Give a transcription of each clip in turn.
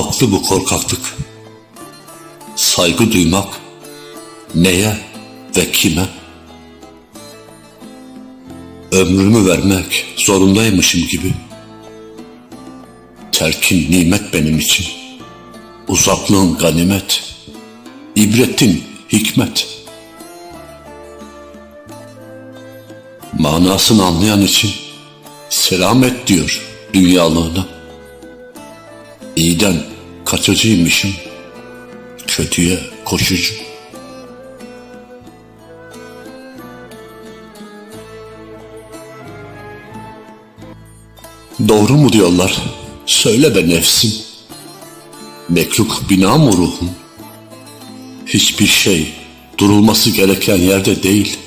Haklı bu korkaklık. Saygı duymak neye ve kime? Ömrümü vermek zorundaymışım gibi. Terkin nimet benim için. Uzaklığın ganimet. İbretin hikmet. Manasını anlayan için selam et diyor dünyalığına. İyiden kaçıcıymışım, kötüye koşucu. Doğru mu diyorlar? Söyle be nefsim. Mekluk bina mı ruhun? Hiçbir şey durulması gereken yerde değil.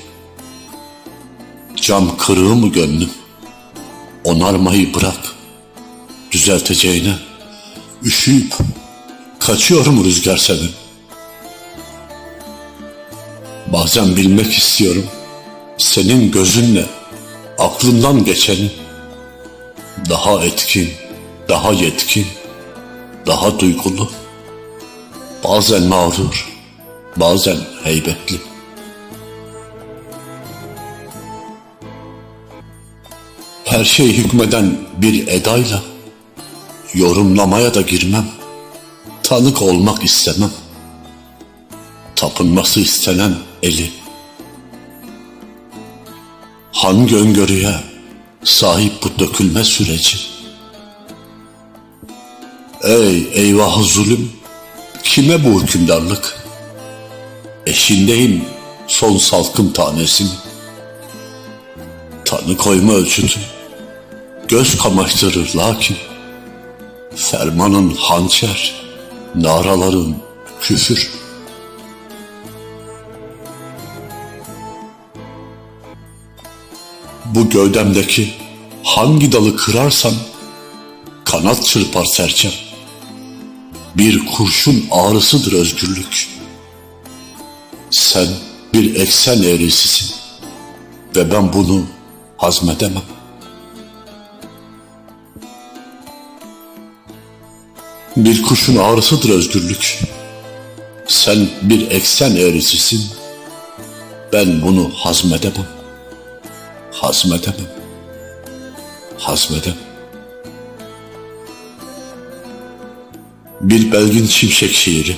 Cam kırığı mı gönlüm? Onarmayı bırak. Düzelteceğine üşüyüp kaçıyor mu rüzgar senin? Bazen bilmek istiyorum senin gözünle aklından geçeni. Daha etkin, daha yetkin, daha duygulu. Bazen mağrur, bazen heybetli. Her şey hükmeden bir edayla yorumlamaya da girmem. Tanık olmak istemem. Tapınması istenen eli. Hangi öngörüye sahip bu dökülme süreci? Ey eyvah zulüm, kime bu hükümdarlık? Eşindeyim son salkım tanesini. Tanı koyma ölçütü, göz kamaştırır lakin, fermanın hançer, naraların küfür. Bu gövdemdeki hangi dalı kırarsan kanat çırpar serçem. Bir kurşun ağrısıdır özgürlük. Sen bir eksen eğrisisin ve ben bunu hazmedemem. Bir kuşun ağrısıdır özgürlük. Sen bir eksen eğrisisin. Ben bunu hazmedemem. Hazmedemem. Hazmedemem. Bir belgin şimşek şiiri.